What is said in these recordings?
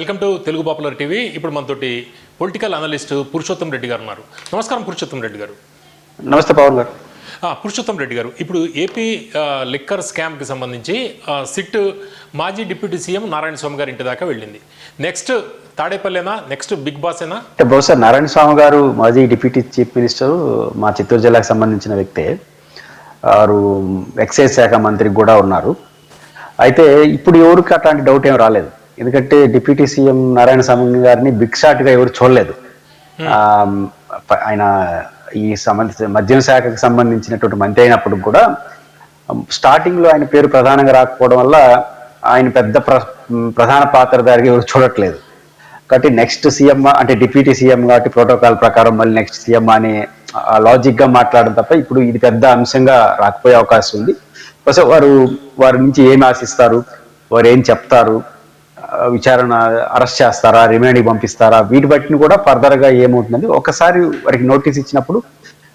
Welcome to Telugu popular TV. ఇప్పుడు మనతోటి political analyst Purushottam Reddy గారు ఉన్నారు. నమస్కారం పురుషోత్తం రెడ్డి గారు. నమస్తే పవన్ గారు. ఆ, పురుషోత్తం రెడ్డి గారు ఇప్పుడు ఏపీ లిక్కర్ స్కామ్కి సంబంధించి సిట్ మాజీ డిప్యూటీ సీఎం నారాయణ స్వామి గారి ఇంటి దాకా వెళ్ళింది. నెక్స్ట్ తాడేపల్లినా? నెక్స్ట్ బిగ్ బాసేనా అంటే బహుశా నారాయణ స్వామి గారు మాజీ డిప్యూటీ చీఫ్ మినిస్టర్ మా చిత్తూరు జిల్లాకు సంబంధించిన వ్యక్తే. వారు ఎక్సైజ్ శాఖ మంత్రి కూడా ఉన్నారు. అయితే ఇప్పుడు ఎవరికి అట్లాంటి డౌట్ ఏం రాలేదు. ఎందుకంటే డిప్యూటీ సీఎం నారాయణ స్వామి గారిని బిగ్ షాట్గా ఎవరు చూడలేదు. ప- ఆయన ఈ సంబంధించిన మద్యం శాఖకు సంబంధించినటువంటి మంత్రి అయినప్పుడు కూడా స్టార్టింగ్లో ఆయన పేరు ప్రధానంగా రాకపోవడం వల్ల ఆయన పెద్ద ప్ర ప్రధాన పాత్రధారిగా ఎవరు చూడట్లేదు. కాబట్టి నెక్స్ట్ సీఎం అంటే డిప్యూటీ సీఎం కాబట్టి ప్రోటోకాల్ ప్రకారం మళ్ళీ నెక్స్ట్ సీఎం అని లాజిక్గా మాట్లాడడం తప్ప ఇప్పుడు ఇది పెద్ద అంశంగా రాకపోయే అవకాశం ఉంది. బహుశా వారు వారి నుంచి ఏమి ఆశిస్తారు? వారు ఏం చెప్తారు? విచారణ అరెస్ట్ చేస్తారా రిమాండ్కి పంపిస్తారా వీటి బట్టిని కూడా ఫర్దర్గా ఏమవుతుందని ఒకసారి వారికి నోటీస్ ఇచ్చినప్పుడు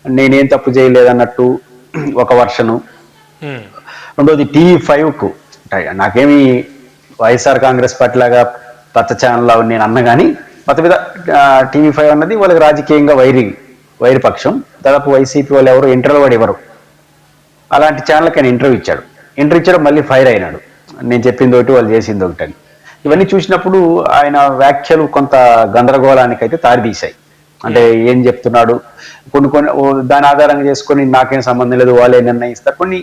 నేనేం తప్పు చేయలేదన్నట్టు ఒక వర్షను. రెండోది టీవీ ఫైవ్కు అంటే నాకేమి వైఎస్ఆర్ కాంగ్రెస్ పార్టీ లాగా పచ్చ ఛానల్ నేను అన్న కానీ మొత్తం మీద టీవీ ఫైవ్ అన్నది వాళ్ళకి రాజకీయంగా వైరి వైరి పక్షం. దాదాపు వైసీపీ వాళ్ళు ఎవరు ఇంటర్వ్యూ కూడా ఇవ్వరు అలాంటి ఛానల్కి ఆయన ఇంటర్వ్యూ ఇచ్చాడు. ఇంటర్వ్యూ ఇచ్చాడు మళ్ళీ ఫైర్ అయినాడు. నేను చెప్పింది ఒకటి వాళ్ళు చేసింది ఒకటి అని. ఇవన్నీ చూసినప్పుడు ఆయన వ్యాఖ్యలు కొంత గందరగోళానికి అయితే తారితీశాయి అంటే ఏం చెప్తున్నాడు? కొన్ని కొన్ని దాని ఆధారంగా చేసుకొని నాకేం సంబంధం లేదు వాళ్ళే నిర్ణయిస్తారు. కొన్ని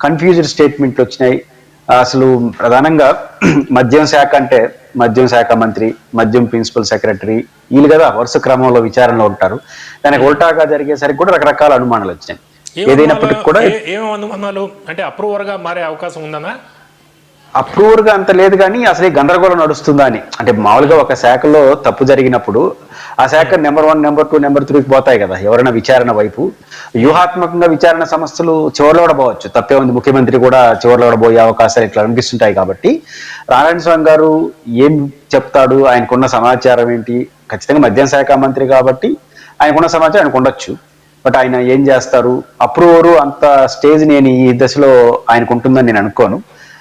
కన్ఫ్యూజ్డ్ స్టేట్మెంట్లు వచ్చినాయి. అసలు ప్రధానంగా మద్యం శాఖ అంటే మద్యం శాఖ మంత్రి మద్యం ప్రిన్సిపల్ సెక్రటరీ వీళ్ళు కదా వరుస క్రమంలో విచారణలో ఉంటారు. దానికి ఉల్టాగా జరిగేసరికి కూడా రకరకాల అనుమానాలు వచ్చినాయి. ఏదైనప్పటికీ కూడా అనుమానాలు- ఏ- ఏం అనుమానాలు అంటే అప్రూవర్గా మారే అవకాశం ఉందనా? అప్రూవర్గా అంత లేదు కానీ అసలు ఈ గందరగోళం నడుస్తుందా అని. అంటే మామూలుగా ఒక శాఖలో తప్పు జరిగినప్పుడు ఆ శాఖ number one number two number త్రీకి పోతాయి కదా ఎవరైనా విచారణ వైపు. వ్యూహాత్మకంగా విచారణ సంస్థలు చివరిలో కూడా పోవచ్చు. తప్పే ఉంది ముఖ్యమంత్రి కూడా చివరిలో కూడా పోయే అవకాశాలు ఇట్లా అనిపిస్తుంటాయి కాబట్టి. నారాయణ స్వామి గారు ఏం చెప్తాడు? ఆయనకున్న సమాచారం ఏంటి? ఖచ్చితంగా మద్యం శాఖ మంత్రి కాబట్టి ఆయనకున్న సమాచారం ఆయనకు ఉండొచ్చు. బట్ ఆయన ఏం చేస్తారు? అప్రూవరు అంత స్టేజ్ నేను ఈ దశలో ఆయనకు ఉంటుందని నేను అనుకోను.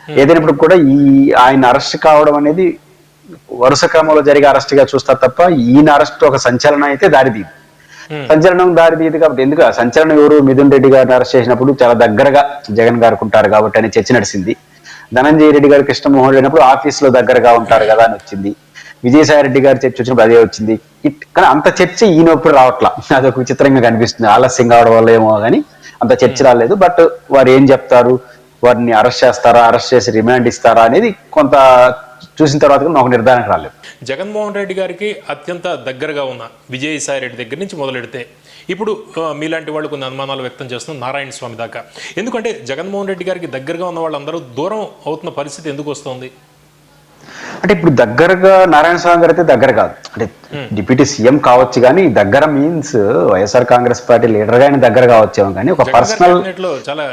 ఏదైనప్పుడు కూడా ఈ ఆయన అరెస్ట్ కావడం అనేది వరుస క్రమంలో జరిగే అరెస్ట్గా చూస్తారు తప్ప ఈయన అరెస్ట్ ఒక సంచలనం అయితే Hmm. సంచలనం దారితీది కాబట్టి ఎందుకు? సంచలనం ఎవరు? మిథున్ రెడ్డి గారిని అరెస్ట్ చేసినప్పుడు చాలా దగ్గరగా జగన్ గారికి ఉంటారు కాబట్టి అని చర్చ నడిచింది. ధనంజయ రెడ్డి గారు కృష్ణమోహన్ అయినప్పుడు ఆఫీస్లో దగ్గరగా ఉంటారు కదా అని వచ్చింది. విజయసాయి రెడ్డి గారి చర్చ వచ్చినప్పుడు అదే వచ్చింది. కానీ అంత చర్చ ఈయన ఎప్పుడు రావట్లా? అదొక విచిత్రంగా కనిపిస్తుంది. ఆలస్యం కావడం వల్ల ఏమో కానీ అంత చర్చ రాలేదు. బట్ వారు ఏం చెప్తారు? వారిని అరెస్ట్ చేస్తారా అరెస్ట్ చేసి రిమాండ్ ఇస్తారా అనేది కొంత చూసిన తర్వాత నాకు నిర్ధారణకు రాలేదు. జగన్మోహన్ రెడ్డి గారికి అత్యంత దగ్గరగా ఉన్న విజయసాయి రెడ్డి దగ్గర నుంచి మొదలెడితే ఇప్పుడు మీలాంటి వాళ్ళు కొన్ని అనుమానాలు వ్యక్తం చేస్తున్న నారాయణ స్వామి దాకా. ఎందుకంటే జగన్మోహన్ రెడ్డి గారికి దగ్గరగా ఉన్న వాళ్ళందరూ దూరం అవుతున్న పరిస్థితి ఎందుకు వస్తుంది? అంటే ఇప్పుడు దగ్గరగా నారాయణ స్వామి గారు అయితే దగ్గర కాదు. అంటే డిప్యూటీ సీఎం కావచ్చు కానీ దగ్గర మీన్స్ వైఎస్ఆర్ కాంగ్రెస్ పార్టీ లీడర్గా ఆయన దగ్గర కావచ్చేమో కానీ ఒక పర్సనల్ చాలా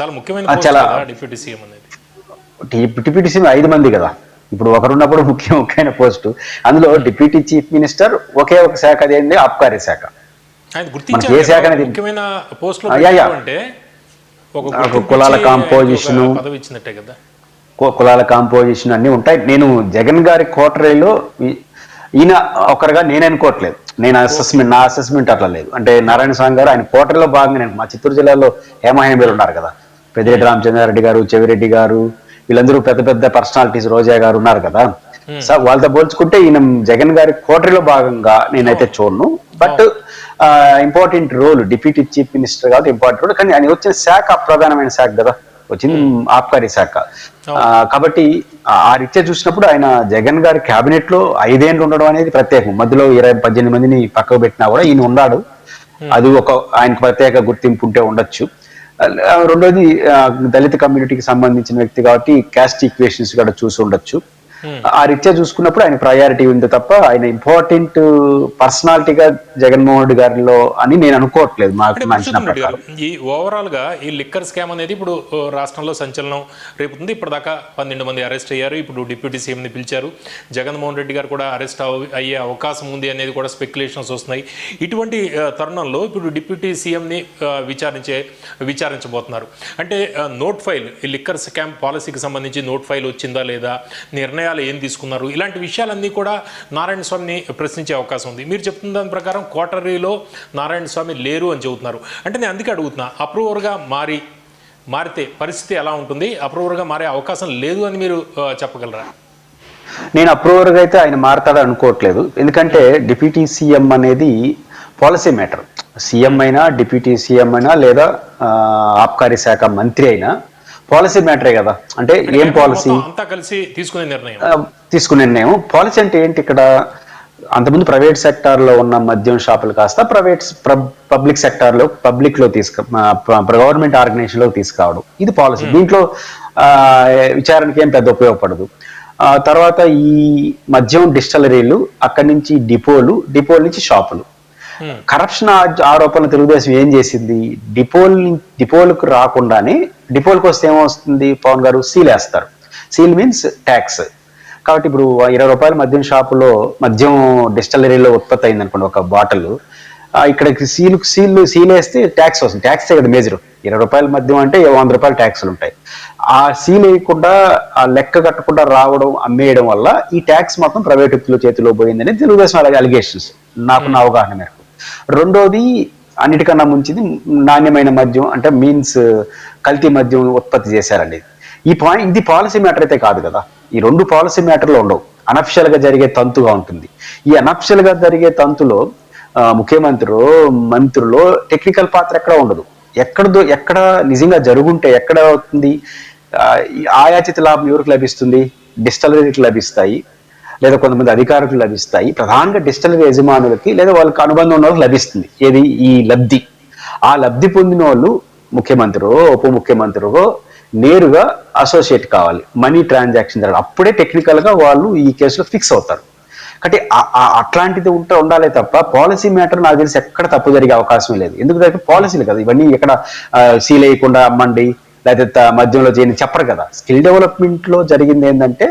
చాలా ముఖ్యమైన చాలా- డిప్యూటీ సీఎం అనేది. డిప్యూటీ సీఎం ఐదు మంది కదా. ఇప్పుడు ఒకరున్నప్పుడు ముఖ్య ముఖ్యమైన పోస్టు. అందులో డిప్యూటీ చీఫ్ మినిస్టర్ ఒకే ఒక శాఖ అదేంటి ఆబ్కారీ శాఖ. ఏ శాఖ అనేది- ముఖ్యమైన పోస్టులో. అంటే కులాల ఇచ్చి ఆయనకు ఒక composition. పదవి ఇచ్చినట్టే కదా. కు- కులాల కాంపోజిషన్ అన్ని ఉంటాయి. నేను జగన్ గారి కోటరీలో ఈయన ఒకరుగా నేను అనుకోవట్లేదు. నేను అసెస్మెంట్ నా అసెస్మెంట్ అట్లా లేదు. అంటే నారాయణ స్వామి గారు ఆయన కోటరీలో భాగంగా నేను మా చిత్తూరు జిల్లాలో హేమహేమీలు ఉన్నారు కదా. పెద్దిరెడ్డి రామచంద్రారెడ్డి గారు చెవిరెడ్డి గారు వీళ్ళందరూ పెద్ద పెద్ద పర్సనాలిటీస్ రోజా గారు ఉన్నారు కదా. వాళ్ళతో పోల్చుకుంటే ఈయన జగన్ గారి కోటరీలో భాగంగా నేనైతే చూడను. But important role deputy chief minister కాబట్టి ఇంపార్టెంట్ రోల్. కానీ ఆయన వచ్చిన శాఖ ప్రధానమైన శాఖ కదా. వచ్చింది ఆబ్కారీ శాఖ. కాబట్టి ఆ- రీత్యా చూసినప్పుడు ఆయన జగన్ గారి కేబినెట్లో ఐదేళ్ళు ఉండడం అనేది ప్రత్యేకం. మధ్యలో ఇరవై పద్దెనిమిది మందిని పక్కకు పెట్టినా కూడా ఈయన ఉన్నాడు. అది ఒక ఆయనకు ప్రత్యేక గుర్తింపు ఉంటే ఉండొచ్చు. రెండోది దళిత కమ్యూనిటీకి సంబంధించిన వ్యక్తి కాబట్టి క్యాస్ట్ ఈక్వేషన్స్ కూడా చూసి ఉండొచ్చు. ఆ రీత్యా చూసుకున్నప్పుడు ఆయన ప్రయారిటీ ఉంది తప్ప ఆయన ఇంపార్టెంట్ పర్సనాలిటీగా జగన్మోహన్ రెడ్డి గారిలో అని నేను అనుకోవట్లేదు ఈ ఓవరాల్గా ఈ లిక్కర్ స్కామ్ అనేది ఇప్పుడు రాష్ట్రంలో సంచలనం రేపుతుంది. ఇప్పటిదాకా పన్నెండు మంది అరెస్ట్ అయ్యారు. ఇప్పుడు డిప్యూటీ సీఎం ని పిలిచారు. జగన్మోహన్ రెడ్డి గారు కూడా అరెస్ట్ అయ్యే అవకాశం ఉంది అనేది కూడా స్పెక్యులేషన్స్ వస్తున్నాయి. ఇటువంటి తరుణంలో ఇప్పుడు డిప్యూటీ సీఎం ని విచారించే విచారించబోతున్నారు. అంటే నోట్ ఫైల్ ఈ లిక్కర్ స్కామ్ పాలసీకి సంబంధించి నోట్ ఫైల్ వచ్చిందా లేదా నిర్ణయాలు నిర్ణయాలు ఏం తీసుకున్నారు? ఇలాంటి విషయాలన్నీ కూడా నారాయణ స్వామిని ప్రశ్నించే అవకాశం ఉంది. మీరు చెప్తున్న దాని ప్రకారం కోటరీలో నారాయణ స్వామి లేరు అని చెబుతున్నారు. అంటే నేను అందుకే అడుగుతున్నా అప్రూవర్గా మారి మారితే పరిస్థితి ఎలా ఉంటుంది? అప్రూవర్గా మారే అవకాశం లేదు అని మీరు చెప్పగలరా? నేను అప్రూవర్గా అయితే ఆయన మారతాడు అనుకోవట్లేదు. ఎందుకంటే డిప్యూటీ సీఎం అనేది పాలసీ మ్యాటర్. సీఎం అయినా డిప్యూటీ సీఎం అయినా లేదా ఆబ్కారీ శాఖ మంత్రి అయినా పాలసీ మ్యాటరే కదా. అంటే ఏం పాలసీ? అంతా కలిసి తీసుకునే నిర్ణయం. తీసుకునే నిర్ణయం. పాలసీ అంటే ఏంటి ఇక్కడ? అంతకుముందు ప్రైవేట్ సెక్టార్లో ఉన్న మద్యం షాపులు కాస్త ప్రైవేట్ పబ్లిక్ సెక్టార్లో పబ్లిక్లో తీసుకు గవర్నమెంట్ ఆర్గనైజేషన్లో తీసుకురావడం. ఇది పాలసీ. దీంట్లో ఆ, విచారణకి ఏం పెద్ద ఉపయోగపడదు. ఆ, తర్వాత ఈ మద్యం డిస్టలరీలు అక్కడి నుంచి డిపోలు డిపోల నుంచి షాపులు. కరప్షన్ ఆ- ఆరోపణలు తెలుగుదేశం ఏం చేసింది? డిపోల్ డిపోలకు రాకుండానే డిపోలకు వస్తే ఏమొస్తుంది? పవన్ గారు సీల్ వేస్తారు. Seal means tax. కాబట్టి ఇప్పుడు ఇరవై రూపాయల మద్యం షాపులో మద్యం డిస్టలరీలో ఉత్పత్తి అయింది అనుకోండి ఒక బాటిల్. ఇక్కడికి సీల్ సీల్ సీల్ వేస్తే ట్యాక్స్ వస్తుంది. ట్యాక్స్ కదా మేజర్. ఇరవై రూపాయల మద్యం అంటే వంద రూపాయల ట్యాక్స్లు ఉంటాయి. ఆ సీల్ వేయకుండా ఆ లెక్క కట్టకుండా రావడం అమ్మేయడం వల్ల ఈ ట్యాక్స్ మొత్తం ప్రైవేట్ వ్యక్తుల చేతిలో పోయిందని తెలుగుదేశం అలాగే అలిగేషన్స్ నాకు నా అవగాహన మేరకు. రెండోది అన్నిటికన్నా ముంచింది నాణ్యమైన మద్యం అంటే మీన్స్ uh, కల్తీ మద్యం ఉత్పత్తి చేశారండి. ఈ పాయింట్ ఇది పాలసీ మ్యాటర్ అయితే కాదు కదా. ఈ రెండు పాలసీ మ్యాటర్లు ఉండవు. అనఫిషియల్గా జరిగే తంతుగా ఉంటుంది. ఈ అనఫిషియల్గా జరిగే తంతులో ముఖ్యమంత్రులు మంత్రులు టెక్నికల్ పాత్ర ఎక్కడ ఉండదు. ఎక్కడదో ఎక్కడ నిజంగా జరుగుంటే ఎక్కడ అవుతుంది? ఆయాచిత లాభం ఎవరికి లభిస్తుంది? డిస్టలరీకి లభిస్తాయి. లేదా కొంతమంది అధికారులకు లభిస్తాయి. ప్రధానంగా డిజిటల్ యజమానులకి లేదా వాళ్ళకి అనుబంధం ఉన్న వాళ్ళకి లభిస్తుంది. ఏది? ఈ లబ్ధి. ఆ లబ్ధి పొందిన వాళ్ళు ముఖ్యమంత్రి ఉప ముఖ్యమంత్రి నేరుగా అసోసియేట్ కావాలి. మనీ ట్రాన్సాక్షన్ జరగాలి. అప్పుడే టెక్నికల్గా వాళ్ళు ఈ కేసులో ఫిక్స్ అవుతారు. కాబట్టి అట్లాంటిది ఉంటే ఉండాలి తప్ప పాలసీ మ్యాటర్ నాకు తెలిసి ఎక్కడ తప్పు జరిగే అవకాశం లేదు. ఎందుకంటే పాలసీలు కదా. ఇవన్నీ ఎక్కడ సీల్ వేయకుండా అమ్మండి లేకపోతే మధ్యంలో చేయని చెప్పరు కదా. స్కిల్ డెవలప్మెంట్లో జరిగింది ఏంటంటే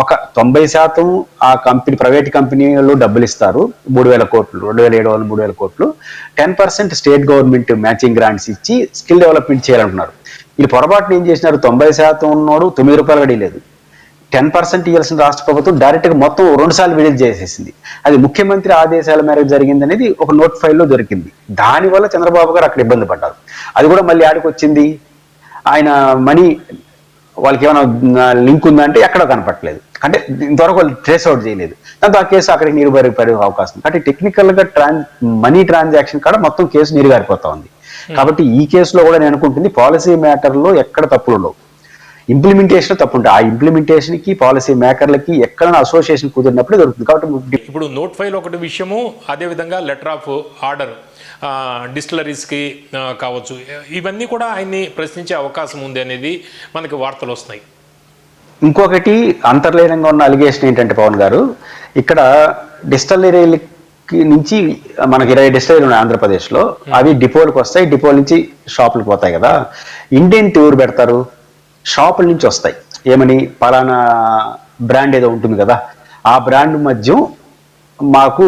ఒక తొంభై శాతం ఆ కంపెనీ ప్రైవేట్ కంపెనీలు డబ్బులు ఇస్తారు మూడు వేల కోట్లు రెండు వేల ఏడు వందల మూడు వేల కోట్లు. Ten percent state government matching grants ఇచ్చి స్కిల్ డెవలప్మెంట్ చేయాలంటున్నారు. వీళ్ళు పొరపాటున ఏం చేసినారు? తొంభై శాతం ఉన్నోడు తొమ్మిది రూపాయలు కూడా లేదు టెన్ పర్సెంట్ ఇవ్వాల్సిన రాష్ట్ర ప్రభుత్వం డైరెక్ట్గా మొత్తం రెండు సార్లు విడుదల చేసేసింది. అది ముఖ్యమంత్రి ఆదేశాల మేరకు జరిగింది అనేది ఒక నోట్ ఫైల్లో దొరికింది. దానివల్ల చంద్రబాబు గారు అక్కడ ఇబ్బంది పడ్డారు. అది కూడా మళ్ళీ ఆడికి వచ్చింది ఆయన మనీ వాళ్ళకి ఏమైనా లింక్ ఉందంటే ఎక్కడ కనపట్లేదు అంటే ఇంతవరకు వాళ్ళు ట్రేస్ అవుట్ చేయలేదు. దాంతో ఆ కేసు అక్కడికి నీరు పడే అవకాశం కాబట్టి టెక్నికల్గా ట్రాన్ మనీ ట్రాన్సాక్షన్ కాడ మొత్తం కేసు నీరు గారిపోతా ఉంది కాబట్టి ఈ కేసులో కూడా నేను అనుకుంటుంది పాలసీ మ్యాటర్లో ఎక్కడ తప్పులు ఉండవు. ఇంప్లిమెంటేషన్ తప్పు ఉంటాయి ఆ ఇంప్లిమెంటేషన్కి పాలసీ మేకర్లకి ఎక్కడైనా అసోసియేషన్ కుదిరినప్పుడు దొరుకుతుంది. కాబట్టి ఇప్పుడు నోట్ ఫైల్ ఒకటి విషయము అదేవిధంగా లెటర్ ఆఫ్ ఆర్డర్ డిస్టిలరీస్కి కావచ్చు. ఇవన్నీ కూడా ఆయన్ని ప్రశ్నించే అవకాశం ఉంది అనేది మనకి వార్తలు వస్తున్నాయి. ఇంకొకటి అంతర్లీనంగా ఉన్న అలిగేషన్ ఏంటంటే పవన్ గారు ఇక్కడ డిస్టిలరీలకి నుంచి మనకి ఇరవై డిస్టిలరీలు ఉన్నాయి ఆంధ్రప్రదేశ్లో. అవి డిపోలకు వస్తాయి డిపోల నుంచి షాపులకు పోతాయి కదా. ఇండియన్ టూర్ పెడతారు షాపుల నుంచి వస్తాయి. ఏమని పలానా బ్రాండ్ ఏదో ఉంటుంది కదా ఆ బ్రాండ్ మధ్యం మాకు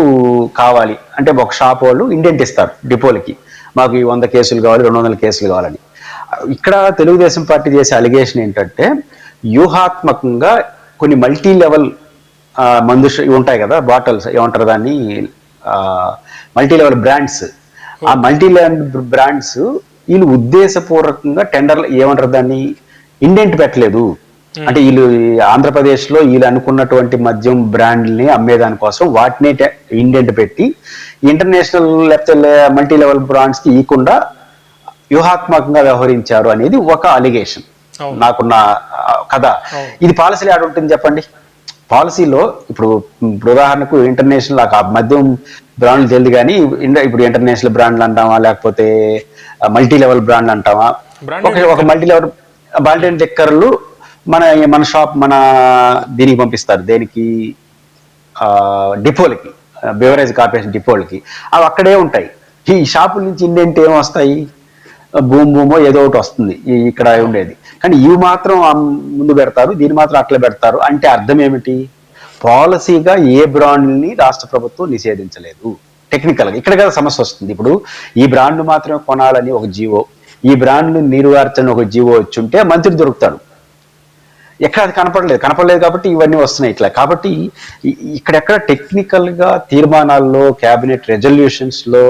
కావాలి. అంటే ఒక షాప్ వాళ్ళు ఇండెంట్ ఇస్తారు డిపోలకి. మాకు ఈ వంద కేసులు కావాలి రెండు వందల కేసులు కావాలని. ఇక్కడ తెలుగుదేశం పార్టీ చేసే అలిగేషన్ ఏంటంటే వ్యూహాత్మకంగా కొన్ని మల్టీ లెవెల్ మందు ఉంటాయి కదా బాటిల్స్ ఏమంటారు దాన్ని? మల్టీ లెవెల్ బ్రాండ్స్ ఆ మల్టీ లెవెల్ బ్రాండ్స్ వీళ్ళు ఉద్దేశపూర్వకంగా టెండర్లు ఏమంటారు దాన్ని? ఇండెంట్ పెట్టలేదు. అంటే వీళ్ళు ఆంధ్రప్రదేశ్లో వీళ్ళు అనుకున్నటువంటి మద్యం బ్రాండ్ని అమ్మేదానికోసం వాటినే ఇండెంట్ పెట్టి ఇంటర్నేషనల్ లేకపోతే మల్టీ లెవెల్ బ్రాండ్స్కి ఇవ్వకుండా వ్యూహాత్మకంగా వ్యవహరించారు అనేది ఒక అలిగేషన్. నాకున్న కథ. ఇది పాలసీలో ఆడ ఉంటుంది చెప్పండి. పాలసీలో ఇప్పుడు ఇప్పుడు ఉదాహరణకు ఇంటర్నేషనల్ ఆ మద్యం బ్రాండ్లు తెలియదు కానీ ఇప్పుడు ఇంటర్నేషనల్ బ్రాండ్లు అంటామా లేకపోతే మల్టీ లెవెల్ బ్రాండ్లు అంటామా? ఒక మల్టీ లెవెల్ బ్రాండెడ్ లెక్కర్లు మన మన షాప్ మన దీనికి పంపిస్తారు. దేనికి? ఆ, డిపోలకి. Beverage corporation డిపోలకి. అవి అక్కడే ఉంటాయి. ఈ షాపుల నుంచి ఇండెంట్ ఏం వస్తాయి? భూమి భూమో ఏదో ఒకటి వస్తుంది. ఇక్కడ ఉండేది. కానీ ఇవి మాత్రం ముందు పెడతారు దీన్ని మాత్రం అట్లా పెడతారు. అంటే అర్థం ఏమిటి? పాలసీగా ఏ బ్రాండ్ని రాష్ట్ర ప్రభుత్వం నిషేధించలేదు. టెక్నికల్గా ఇక్కడ కదా సమస్య వస్తుంది. ఇప్పుడు ఈ బ్రాండ్ మాత్రమే కొనాలని ఒక జీవో ఈ బ్రాండ్ నీరుగార్చని ఒక జీవో వచ్చి ఉంటే మంత్రి దొరుకుతాడు. ఎక్కడ అది కనపడలేదు. కనపడలేదు కాబట్టి ఇవన్నీ వస్తున్నాయి ఇట్లా. కాబట్టి ఇక్కడెక్కడ టెక్నికల్గా తీర్మానాల్లో క్యాబినెట్ రెజల్యూషన్స్లో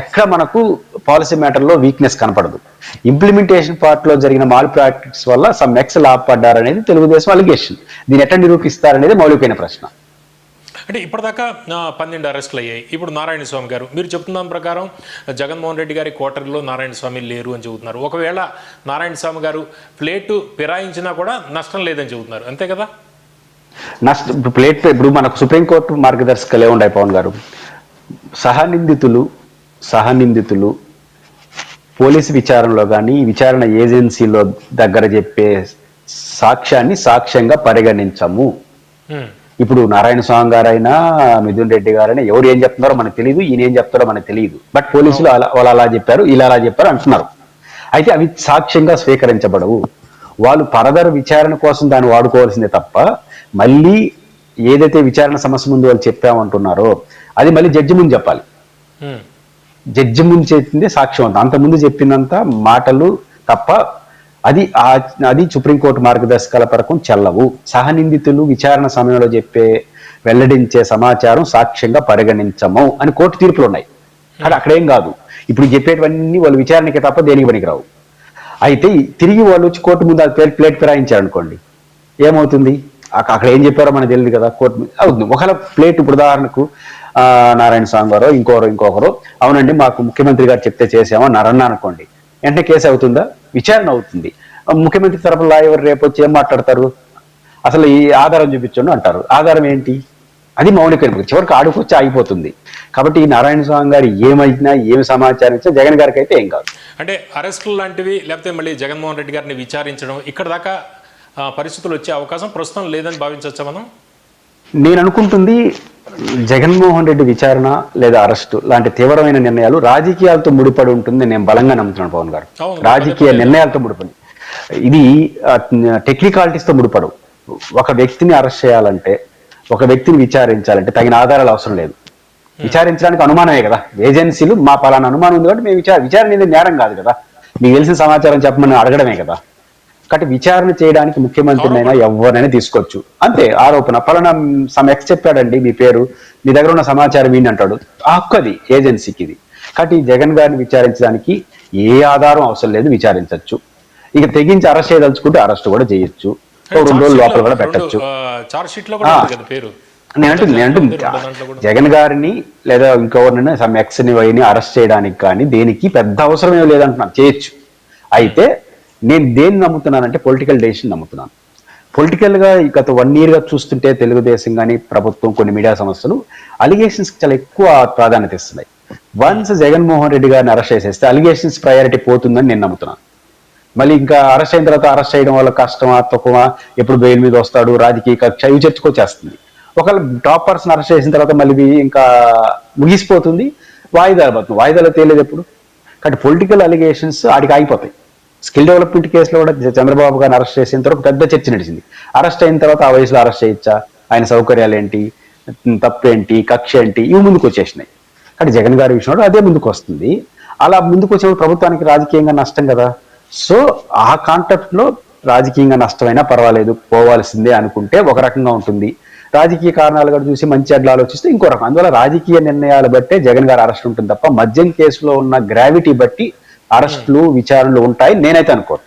ఎక్కడ మనకు పాలసీ మ్యాటర్లో వీక్నెస్ కనపడదు. ఇంప్లిమెంటేషన్ పార్ట్లో జరిగిన మాల్ ప్రాక్టిక్స్ వల్ల సమ్ ఎక్స్ లాభపడ్డారనేది తెలుగుదేశం అలిగేషన్. దీన్ని ఎట్లా నిరూపిస్తారనేది మౌలికమైన ప్రశ్న. అంటే ఇప్పటిదాకా పన్నెండు అరెస్టులు అయ్యాయి. ఇప్పుడు నారాయణ స్వామి గారు మీరు చెప్తున్న ప్రకారం జగన్మోహన్ రెడ్డి గారి క్వార్టర్లో నారాయణ స్వామి లేరు అని చెబుతున్నారు. ఒకవేళ నారాయణ స్వామి గారు ప్లేటు ఫిరాయించినా కూడా నష్టం లేదని చెబుతున్నారు. అంతే కదా? నష్ట ప్లేట్ ఇప్పుడు మనకు సుప్రీంకోర్టు మార్గదర్శకాలు ఏముంటాయి పవన్ గారు. సహనిందితులు సహనిందితులు పోలీసు విచారణలో కానీ విచారణ ఏజెన్సీలో దగ్గర చెప్పే సాక్ష్యాన్ని సాక్ష్యంగా పరిగణించము. ఇప్పుడు నారాయణ స్వామి గారైనా మిథున్ రెడ్డి గారైనా ఎవరు ఏం చెప్తున్నారో మనకు తెలియదు ఈయన ఏం చెప్తారో మనకు తెలియదు బట్ పోలీసులు అలా వాళ్ళు అలా చెప్పారు ఇలా అలా చెప్పారు అంటున్నారు. అయితే అవి సాక్ష్యంగా స్వీకరించబడవు. వాళ్ళు పరదర విచారణ కోసం దాన్ని వాడుకోవాల్సిందే తప్ప మళ్ళీ ఏదైతే విచారణ సమస్య ముందు వాళ్ళు చెప్పామంటున్నారో అది మళ్ళీ జడ్జి ముందు చెప్పాలి. జడ్జి ముందు చెప్పింది సాక్ష్యవంతం అంతకుముందు చెప్పినంత మాటలు తప్ప అది ఆ- అది సుప్రీంకోర్టు మార్గదర్శకాల ప్రకారం చెల్లవు. సహనిందితులు విచారణ సమయంలో చెప్పే వెల్లడించే సమాచారం సాక్ష్యంగా పరిగణించము అని కోర్టు తీర్పులు ఉన్నాయి కానీ అక్కడేం కాదు. ఇప్పుడు చెప్పేటివన్నీ వాళ్ళు విచారణకి తప్ప దేనికి పనికిరావు అయితే తిరిగి వాళ్ళు వచ్చి కోర్టు ముందు అది ప్లేట్ ప్లేట్ ఫిరాయించారు అనుకోండి ఏమవుతుంది? అక్క- అక్కడ ఏం చెప్పారో మనకు తెలియదు కదా కోర్టు అవుతుంది ఒకవేళ ప్లేట్ ఇప్పుడు ఉదాహరణకు ఆ, నారాయణ స్వామి గారు ఇంకొకరు ఇంకొకరు అవునండి మాకు ముఖ్యమంత్రి గారు చెప్తే చేసామో నరన్న అనుకోండి. వెంటనే కేసు అవుతుందా? విచారణ అవుతుంది. ముఖ్యమంత్రి తరపున లాయర్ రేపు వచ్చి ఏం మాట్లాడతారు? అసలు ఈ ఆధారం చూపించండి అంటారు. ఆధారం ఏంటి? అది మౌలిక. చివరికి ఆడుకొచ్చి ఆగిపోతుంది. కాబట్టి ఈ నారాయణ స్వామి గారు ఏమైనా ఏమి సమాచారం ఇచ్చినా జగన్ గారికి అయితే ఏం కాదు. అంటే అరెస్టులు లాంటివి లేకపోతే మళ్ళీ జగన్మోహన్ రెడ్డి గారిని విచారించడం ఇక్కడ దాకా పరిస్థితులు వచ్చే అవకాశం ప్రస్తుతం లేదని భావించవచ్చా మనం? నేను అనుకుంటుంది జగన్మోహన్ రెడ్డి విచారణ లేదా అరెస్టు లాంటి తీవ్రమైన నిర్ణయాలు రాజకీయాలతో ముడిపడి ఉంటుంది నేను బలంగా నమ్ముతున్నాను పవన్ గారు. రాజకీయ. నిర్ణయాలతో ముడిపడి. ఇది టెక్నికాలిటీస్తో ముడిపడు. ఒక వ్యక్తిని అరెస్ట్ చేయాలంటే ఒక వ్యక్తిని విచారించాలంటే తగిన ఆధారాలు అవసరం లేదు. విచారించడానికి అనుమానమే కదా. ఏజెన్సీలు మా పలానా అనుమానం ఉంది కాబట్టి మేము విచార విచారణ అనేది నేరం కాదు కదా. మీకు తెలిసిన సమాచారం చెప్పమని అడగడమే కదా. కాబట్టి విచారణ చేయడానికి ముఖ్యమంత్రినైనా ఎవరినైనా తీసుకోవచ్చు. అంతే ఆరోపణ. పలానా సమ్ ఎక్స్ చెప్పాడండి మీ పేరు మీ దగ్గర ఉన్న సమాచారం ఏంటి అంటాడు. ఆ హక్కు అది ఏజెన్సీకి ఇది కాబట్టి జగన్ గారిని విచారించడానికి ఏ ఆధారం అవసరం లేదు విచారించవచ్చు ఇక తెగించి అరెస్ట్ చేయదలుచుకుంటే అరెస్ట్ కూడా చేయొచ్చు. రెండు రోజులు లోపల కూడా పెట్టచ్చు. చార్జ్ షీట్లో కూడా ఆ. ఉంది కదా పేరు. నేను అంటుంది నేను అంటుంది. రెండో దాంట్లో కూడా. జగన్ గారిని లేదా ఇంకెవరినైనా సమ్ ఎక్స్ని అరెస్ట్ చేయడానికి కానీ దేనికి పెద్ద అవసరం ఏం లేదంటున్నాను. చేయొచ్చు. అయితే నేను దేన్ని నమ్ముతున్నానంటే పొలిటికల్ డెసిషన్ నమ్ముతున్నాను. పొలిటికల్గా గత వన్ ఇయర్గా చూస్తుంటే తెలుగుదేశం కానీ ప్రభుత్వం కొన్ని మీడియా సంస్థలు అలిగేషన్స్ చాలా ఎక్కువ ప్రాధాన్యత ఇస్తున్నాయి. వన్స్ జగన్మోహన్ రెడ్డి గారిని అరెస్ట్ చేసేస్తే అలిగేషన్స్ ప్రయారిటీ పోతుందని నేను నమ్ముతున్నాను. మళ్ళీ ఇంకా అరెస్ట్ అయిన తర్వాత అరెస్ట్ చేయడం వల్ల కష్టమా తక్కువ ఎప్పుడు బెయిల్ మీద వస్తాడు రాజకీయ కక్ష ఇవి చర్చకొచ్చేస్తుంది ఒకవేళ టాప్ పర్సన్ అరెస్ట్ చేసిన తర్వాత మళ్ళీ ఇంకా ముగిసిపోతుంది. వాయిదాలు పడుతుంది. వాయిదాలు తేలేదు ఎప్పుడు కాబట్టి పొలిటికల్ అలిగేషన్స్ ఆడికి ఆగిపోతాయి. స్కిల్ డెవలప్మెంట్ కేసులో కూడా చంద్రబాబు గారిని అరెస్ట్ చేసిన తర్వాత పెద్ద చర్చ నడిచింది. అరెస్ట్ అయిన తర్వాత ఆ వయసులో అరెస్ట్ చేయొచ్చా ఆయన సౌకర్యాలు ఏంటి? తప్పేంటి కక్ష ఏంటి? ఇవి ముందుకు వచ్చేసినాయి. కానీ జగన్ గారి విషయంలో అదే ముందుకు వస్తుంది. అలా ముందుకు వచ్చినప్పుడు ప్రభుత్వానికి రాజకీయంగా నష్టం కదా? సో ఆ కాంటెక్ట్లో లో రాజకీయంగా నష్టమైనా పర్వాలేదు పోవాల్సిందే అనుకుంటే ఒక రకంగా ఉంటుంది. రాజకీయ కారణాలు కూడా చూసి మంచి అడ్లు ఆలోచిస్తే ఇంకో రకం. అందువల్ల రాజకీయ నిర్ణయాలు బట్టే జగన్ గారు అరెస్ట్ ఉంటుంది తప్ప మద్యం కేసులో ఉన్న గ్రావిటీ బట్టి అరెస్టులు విచారణలు ఉంటాయి. నేనైతే అనుకోవట్లేదు.